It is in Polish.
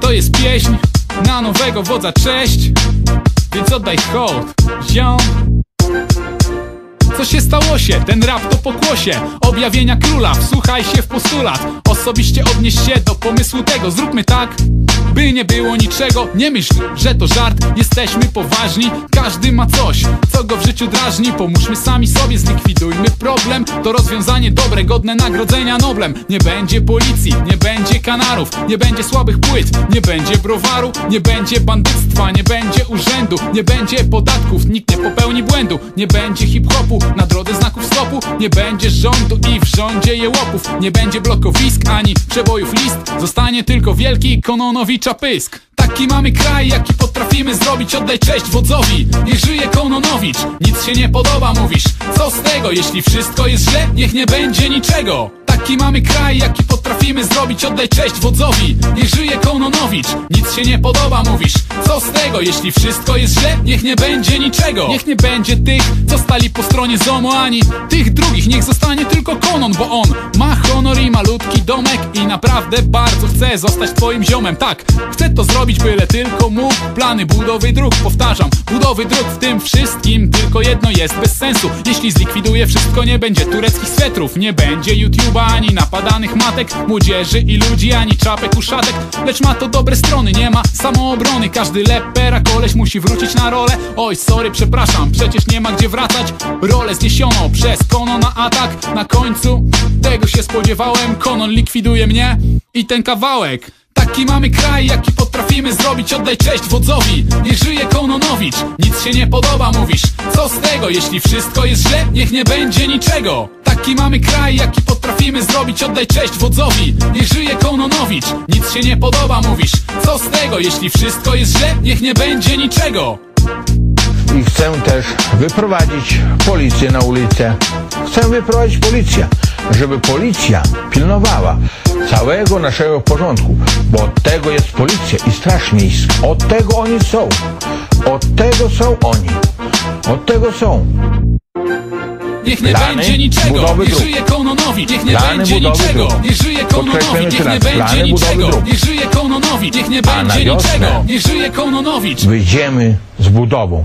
To jest pieśń na nowego wodza, cześć. Więc oddaj hołd, ziom się stało się? Ten rap to pokłosie. Objawienia króla, wsłuchaj się w postulat. Osobiście odnieś się do pomysłu tego. Zróbmy tak, by nie było niczego. Nie myśl, że to żart, jesteśmy poważni Każdy ma coś, co go w życiu drażni. Pomóżmy sami sobie, zlikwidujmy problem. To rozwiązanie dobre, godne nagrodzenia Noblem. Nie będzie policji, nie będzie kanarów. Nie będzie słabych płyt, nie będzie browaru. Nie będzie bandyctwa, nie będzie urzędu. Nie będzie podatków, nikt nie popełni błędu. Nie będzie hip-hopu, na drodze znaków stopu. Nie będzie rządu i w rządzie jełopów. Nie będzie blokowisk ani przebojów list. Zostanie tylko wielki Kononowicza pysk. Taki mamy kraj, jaki potrafimy zrobić. Oddaj cześć wodzowi, niech żyje Kononowicz. Nic się nie podoba, mówisz. Co z tego, jeśli wszystko jest źle? Niech nie będzie niczego. Taki mamy kraj, jaki potrafimy zrobić. Oddaj cześć wodzowi, niech żyje Kononowicz. Nic się nie podoba, mówisz Jeśli wszystko jest źle Niech nie będzie niczego. Niech nie będzie tych, co stali po stronie ZOMO Ani tych drugich, niech zostanie tylko Konon Bo on ma honor i malutki domek. I naprawdę bardzo chce zostać twoim ziomem. Tak, chcę to zrobić, byle tylko mógł Plany budowy dróg, powtarzam Budowy dróg w tym wszystkim Tylko jedno jest bez sensu. Jeśli zlikwiduje wszystko, nie będzie tureckich swetrów Nie będzie YouTube'a ani napadanych matek Młodzieży i ludzi, ani czapek uszatek. Lecz ma to dobre strony, nie ma samoobrony. Każdy lepera koleś musi wrócić na rolę. Oj, sorry, przepraszam, przecież nie ma gdzie wracać. Rolę zniesiono przez Kono na atak. Na końcu tego się spodziewałem. Konon likwiduje mnie i ten kawałek. Taki mamy kraj, jaki potrafimy zrobić Oddaj cześć wodzowi, niech żyje Kononowicz Nic się nie podoba, mówisz. Co z tego, jeśli wszystko jest źle? Niech nie będzie niczego. Taki mamy kraj, jaki potrafimy zrobić Oddaj cześć wodzowi, niech żyje Kononowicz Nic się nie podoba, mówisz. Co z tego, jeśli wszystko jest źle? Niech nie będzie niczego. I chcę też wyprowadzić policję na ulicę. Chcę wyprowadzić policję, żeby policja pilnowała całego naszego porządku, bo od tego jest policja i straż miejska. Od tego oni są. Od tego są oni. Od tego są. Niech nie Plany będzie niczego, dróg. żyje Kononowicz Niech nie Plany będzie niczego, dróg. niech żyje Kononowicz Niech nie będzie niczego, dróg. niech żyje Kononowicz Niech nie będzie niczego, niech żyje Kononowicz Wyjdziemy z budową.